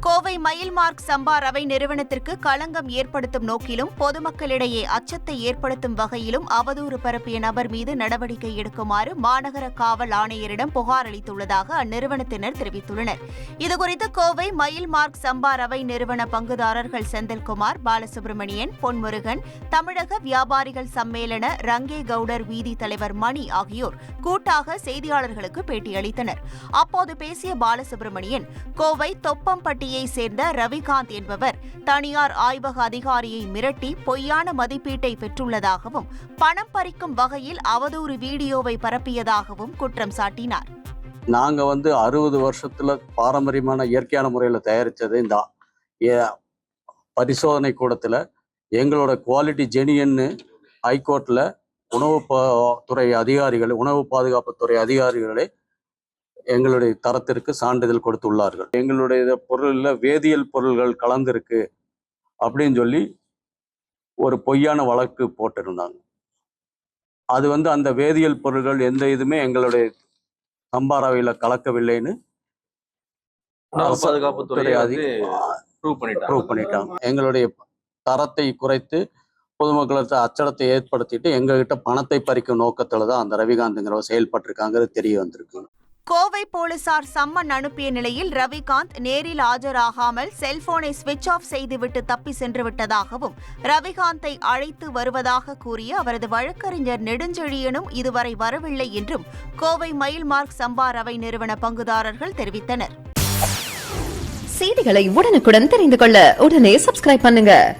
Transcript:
கோவை மயில்மார்க் சம்பா ரவை நிறுவனத்திற்கு களங்கம் ஏற்படுத்தும் நோக்கிலும் பொதுமக்களிடையே அச்சத்தை ஏற்படுத்தும் வகையிலும் அவதூறு பரப்பிய நபர் மீது நடவடிக்கை எடுக்குமாறு மாநகர காவல் ஆணையரிடம் புகார் அளித்துள்ளதாக அந்நிறுவனத்தினர் தெரிவித்துள்ளனர். இதுகுறித்து கோவை மயில்மார்க் சம்பா ரவை நிறுவன பங்குதாரர்கள் செந்தில்குமார் பாலசுப்ரமணியன் பொன்முருகன் தமிழக வியாபாரிகள் சம்மேளன ரங்கே கவுடர் வீதி தலைவர் மணி ஆகியோர் கூட்டாக செய்தியாளர்களுக்கு பேட்டியளித்தனர். அப்போது பேசிய பாலசுப்ரமணியன் கோவை தொப்பம்பட்டி தொப்பம்பட்டியை சேர்ந்த ரவிகாந்த் என்பவர் தனியார் ஆய்வக அதிகாரியை மிரட்டி பொய்யான மதிப்பீட்டை பெற்றுள்ளதாகவும் பணம் பறிக்கும் வகையில் அவதூறு வீடியோவை பரப்பியதாகவும் குற்றம் சாட்டினார். நாங்க வந்து அறுபது வருஷத்துல பாரம்பரியமான இயற்கையான முறையில் தயாரிச்சது இந்த பரிசோதனை கூடத்துல எங்களோட குவாலிட்டி ஜெனியன்னு ஹைகோர்ட்ல உணவு பா- துறை அதிகாரிகள் உணவு பாதுகாப்பு துறை அதிகாரிகளே எங்களுடைய தரத்திற்கு சான்றிதழ் கொடுத்துள்ளார்கள். எங்களுடைய பொருளில் வேதியியல் பொருள்கள் கலந்திருக்கு அப்படின்னு சொல்லி ஒரு பொய்யான வழக்கு போட்டிருந்தாங்க. அது வந்து அந்த வேதியியல் பொருள்கள் எந்த இதுவுமே எங்களுடைய சம்பாராவையில் கலக்கவில்லைன்னு உணவு அரசு பாதுகாப்புத் துறை துறை வந்து அதி- ப்ரூவ் பண்ணிட்டாங்க. எங்களுடைய தரத்தை குறைத்து பொதுமக்களுக்கு அச்சடத்தை ஏற்படுத்திட்டு எங்ககிட்ட பணத்தை பறிக்கும் நோக்கத்துல தான் அந்த ரவிகாந்த்ங்கிறவர் செயல்பட்டிருக்காங்கிறது தெரிய வந்திருக்கு. கோவை போலீசார் சம்மன் அனுப்பிய நிலையில் ரவிகாந்த் நேரில் ஆஜராகாமல் செல்போனை சுவிட்ச் ஆஃப் செய்துவிட்டு தப்பி சென்று விட்டதாகவும் ரவிகாந்தை அழைத்து வருவதாக கூறிய அவரது வழக்கறிஞர் நெடுஞ்செழியனும் இதுவரை வரவில்லை என்றும் கோவை மயில்மார்க் சம்பா ரவை நிறுவன பங்குதாரர்கள் தெரிவித்தனர். செய்திகளை உடனுக்குடன் தெரிந்து கொள்ள உடனே சப்ஸ்கிரைப் பண்ணுங்க.